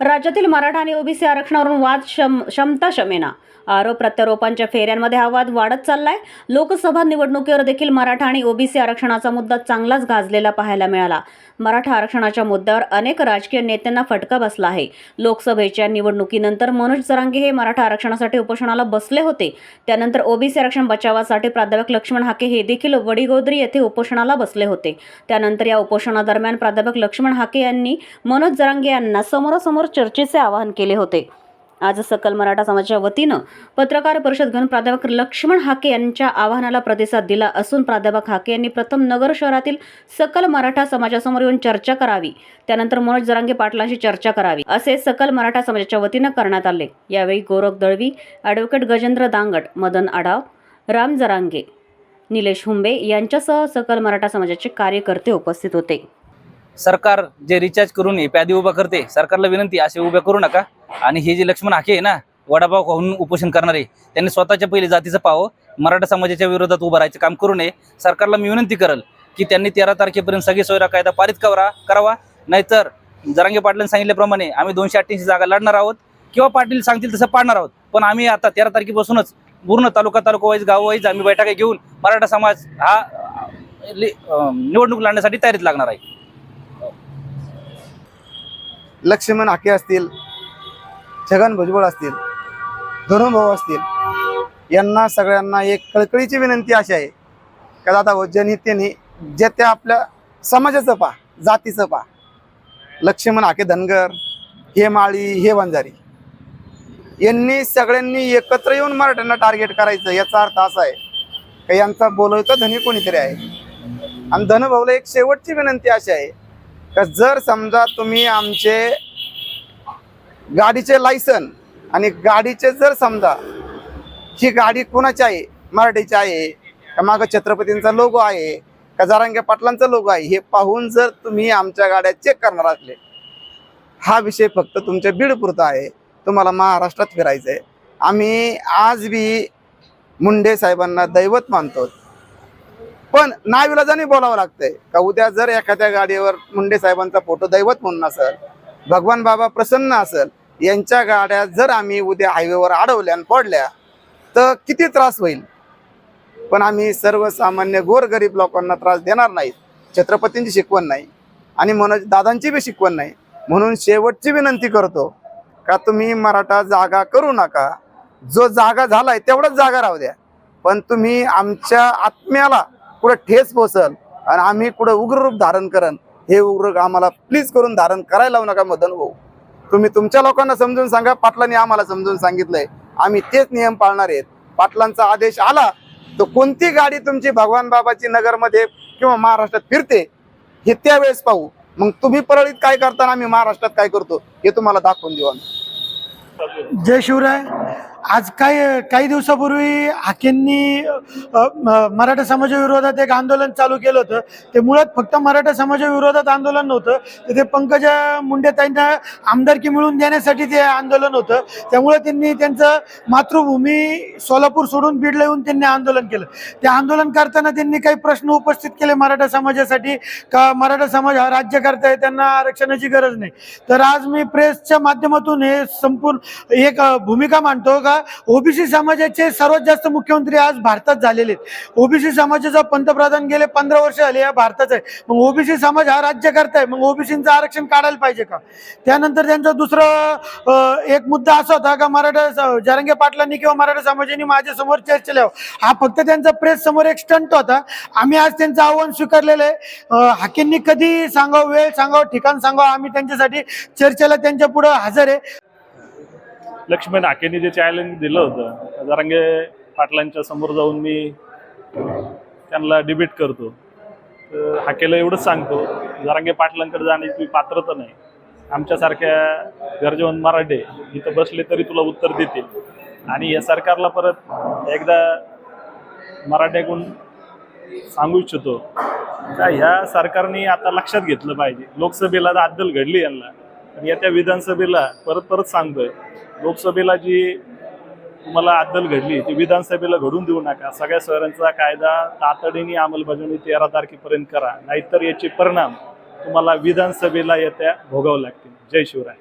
राज्यातील मराठा आणि ओबीसी आरक्षणावरून वाद शम क्षमता शमेना. आरोप प्रत्यारोपांच्या फेऱ्यांमध्ये हा वाद वाढत चाललाय. लोकसभा निवडणुकीवर देखील मराठा आणि ओबीसी आरक्षणाचा मुद्दा चांगलाच गाजलेला पाहायला मिळाला. मराठा आरक्षणाच्या मुद्द्यावर अनेक राजकीय नेत्यांना फटका बसला आहे. लोकसभेच्या निवडणुकीनंतर मनोज जरांगे हे मराठा आरक्षणासाठी उपोषणाला बसले होते. त्यानंतर ओबीसी आरक्षण बचावासाठी प्राध्यापक लक्ष्मण हाके हे देखील वडीगोद्री येथे उपोषणाला बसले होते. त्यानंतर या उपोषणादरम्यान प्राध्यापक लक्ष्मण हाके यांनी मनोज जरांगे यांना समोरासमोर चर्चेचे आवाहन केले होते. आज सकल मराठा समाजाच्या वतीनं पत्रकार परिषद घेऊन प्राध्यापक लक्ष्मण हाके यांच्या आवाहनाला प्रतिसाद दिला असून प्राध्यापक हाके यांनी प्रथम नगर शहरातील सकल मराठा समाजासमोर येऊन चर्चा करावी. त्यानंतर मनोज जरांगे पाटलांशी चर्चा करावी असे सकल मराठा समाजाच्या वतीनं करण्यात आले. यावेळी गोरख दळवी ॲडव्होकेट गजेंद्र दांगट मदन आढाव राम जरांगे निलेश हुंबे यांच्यासह सकल मराठा समाजाचे कार्यकर्ते उपस्थित होते. सरकार जे रिचार्ज करून हे प्यादी उभा करते सरकारला विनंती असे उभ्या करू नका. आणि हे जे लक्ष्मण हाके आहे ना वडापाव खाऊन उपोषण करणारे त्यांनी स्वतःच्या पहिले जातीचं पाव मराठा समाजाच्या विरोधात उभं राहायचं काम करू नये. सरकारला मी विनंती करल की त्यांनी तेरा तारखेपर्यंत सगळी सोयरा कायदा पारित करा करावा. नाहीतर जरांगे पाटलांनी सांगितल्याप्रमाणे आम्ही दोनशे अठ्ठ्याऐंशी जागा लढणार आहोत. किंवा पाटील सांगतील तसं पाडणार आहोत. पण आम्ही आता तेरा तारखेपासूनच पूर्ण तालुका तालुका वाईज गाव वाईज आम्ही बैठका घेऊन मराठा समाज हा निवडणूक लढण्यासाठी तयारीत लागणार आहे. लक्ष्मण हाके असतील छगन भुजबळ असतील धनुभाऊ असतील यांना सगळ्यांना एक कळकळीची विनंती अशी आहे का दादा हो जनतेने जे त्या आपल्या समाजाचं पा जातीचं पा लक्ष्मण हाके धनगर हे माळी हे वंजारी. यांनी सगळ्यांनी एकत्र येऊन मराठ्यांना टार्गेट करायचं याचा अर्थ असा आहे का यांचा बोलवता धनी कोणीतरी आहे. आणि धनुभाऊला एक शेवटची विनंती अशी आहे का जर समजा तुम्ही आमचे गाडीचे लायसन आणि गाडीचे जर समजा ही गाडी कोणाची आहे? मराठीची आहे का मागं छत्रपतींचा लोगो आहे का जारांगे पाटलांचा लोगो आहे हे पाहून जर तुम्ही आमच्या गाड्या चेक करणार असले हा विषय फक्त तुमच्या बीडपुरता आहे. तुम्हाला महाराष्ट्रात फिरायचं आहे आम्ही आज बी मुंडे साहेबांना दैवत मानतो. पण नाविलाजाने बोलावं लागतंय का उद्या जर एखाद्या गाडीवर मुंडे साहेबांचा फोटो दैवत म्हणून असेल भगवान बाबा प्रसन्न असेल यांच्या गाड्या जर आम्ही उद्या हायवेवर अडवल्या आणि पडल्या तर किती त्रास होईल? पण आम्ही सर्वसामान्य गोरगरीब लोकांना त्रास देणार नाही छत्रपतींची शिकवण नाही आणि मनोज दादांची बी शिकवण नाही. म्हणून शेवटची विनंती करतो का तुम्ही मराठा जागा करू नका. जो जागा झालाय तेवढाच जागा राहू द्या. पण तुम्ही आमच्या आत्म्याला कुठं ठेस पोचल आणि आम्ही कुठं उग्र रूप धारण करण हे उग्र आम्हाला प्लीज करून धारण करायला लावू नका मदन भाऊ. तुम्ही तुमच्या लोकांना समजून सांगा पाटलांनी आम्हाला समजून सांगितलंय. आम्ही तेच नियम पाळणार आहेत. पाटलांचा आदेश आला तर कोणती गाडी तुमची भगवान बाबाची नगरमध्ये किंवा महाराष्ट्रात फिरते हे त्यावेळेस पाहू. मग तुम्ही परळीत काय करताना आम्ही महाराष्ट्रात काय करतो हे तुम्हाला दाखवून देऊ आम्ही. जय शिवराय. आज काही काही दिवसापूर्वी हाकेंनी मराठा समाजाविरोधात एक आंदोलन चालू केलं होतं. ते मुळात फक्त मराठा समाजाविरोधात आंदोलन नव्हतं. तर ते पंकजा मुंडे त्यांना आमदारकी मिळवून देण्यासाठी ते आंदोलन होतं. त्यामुळे त्यांनी त्यांचं मातृभूमी सोलापूर सोडून बीडला येऊन त्यांनी आंदोलन केलं. ते आंदोलन करताना त्यांनी काही प्रश्न उपस्थित केले मराठा समाजासाठी. का मराठा समाज हा राज्य करताय त्यांना आरक्षणाची गरज नाही. तर आज मी प्रेसच्या माध्यमातून हे संपूर्ण एक भूमिका मांडतो. का ओबीसी समाजाचे सर्वात जास्त मुख्यमंत्री आज भारतात झालेले आहेत. ओबीसी समाजाचा पंतप्रधान गेले पंधरा वर्ष झाले या भारतात आहे मग ओबीसी समाज हा राज्य करताय मग ओबीसीचं आरक्षण काढायला पाहिजे का? त्यानंतर त्यांचा दुसरं एक मुद्दा असा होता का मराठा जरंगे पाटलांनी किंवा मराठा समाजाने माझ्यासमोर चर्चेला लिहावं हा फक्त त्यांचा प्रेस समोर एक स्टंट होता. आम्ही आज त्यांचं आव्हान स्वीकारलेलं आहे. हाकींनी कधी सांगावं वेळ सांगावं ठिकाण सांगावं आम्ही त्यांच्यासाठी चर्चेला त्यांच्या पुढे हजर आहे. लक्ष्मी हाकेने जे चॅलेंज दिलं होतं जरांगे पाटलांच्या समोर जाऊन मी त्यांना डिबेट करतो. तर हाकेला एवढंच सांगतो जरांगे पाटलांकडे जाण्याची पात्रता नाही. आमच्यासारख्या गरजेवंत मराठे इथं बसले तरी तुला उत्तर देतील. आणि या सरकारला परत एकदा मराठ्याकडून सांगू इच्छितो. का ह्या सरकारने आता लक्षात घेतलं पाहिजे. लोकसभेला तर अद्दल घडली यांना. पण येत्या विधानसभेला परत परत सांगतोय. लोकसभेला जी तुम्हाला अद्दल घडली ती विधानसभेला घडून देऊ नका. सगळ्या शहरांचा कायदा तातडीने अंमलबजावणी तेरा तारखेपर्यंत करा. नाहीतर याचे परिणाम तुम्हाला विधानसभेला येत्या भोगावं लागतील. जय शिवराय.